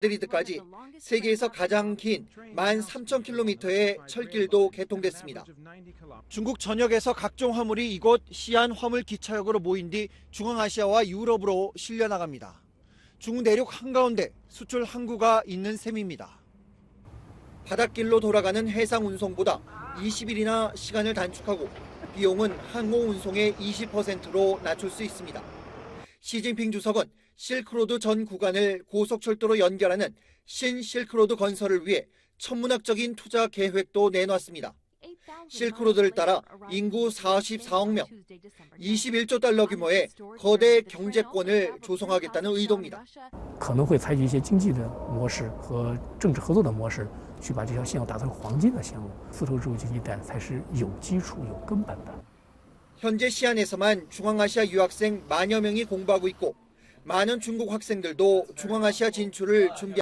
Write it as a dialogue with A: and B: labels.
A: 마드리드까지 세계에서 가장 긴 13,000km의 철길도 개통됐습니다. 중국 전역에서 각종 화물이 이곳 시안 화물 기차역으로 모인 뒤 중앙아시아와 유럽으로 실려 나갑니다. 중국 내륙 한가운데 수출 항구가 있는 셈입니다. 바닷길로 돌아가는 해상 운송보다 20일이나 시간을 단축하고 비용은 항공 운송의 20%로 낮출 수 있습니다. 시진핑 주석은 실크로드 전 구간을 고속철도로 연결하는 신 실크로드 건설을 위해 천문학적인 투자 계획도 내놨습니다. 실크로드를 따라 인구 44억 명, 21조 달러 규모의 거대 경제권을 조성하겠다는 의도입니다. 현재 시안에서만 중앙아시아 유학생 만여 명이 공부하고 있고 많은 중국 학생들도 중앙아시아 진출을 준비